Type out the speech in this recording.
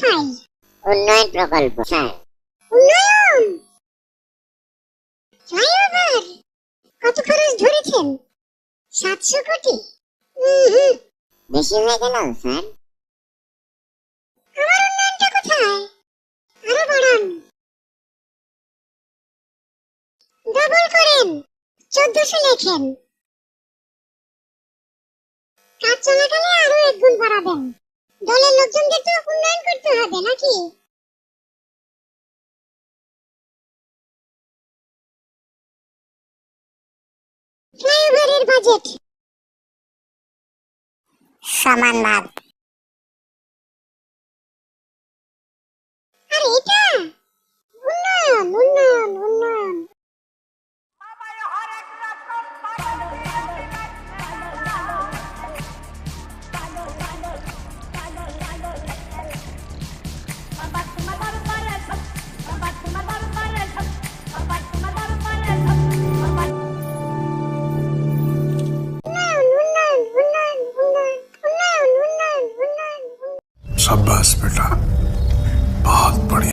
File উন্নয়ন প্রকল্প sir. উন্নয়ন? ফ্লাইওভার কত খরচ ধরেছেন? সাতশো কোটি? বেশি হয়ে গেল স্যার। আমার উন্নয়নটা কোথায়? আরও বাড়ান। ডবল করেন। চোদ্দশো লেখেন। কাজ চলাকালে আরও এক গুণ বাড়াবেন। দলের লোকজনদের তো উন্নয়ন করতে হবে নাকি? ফ্লাইওভারের বাজেট। সমান ভাগ शाबाश बेटा। बहुत बढ़िया।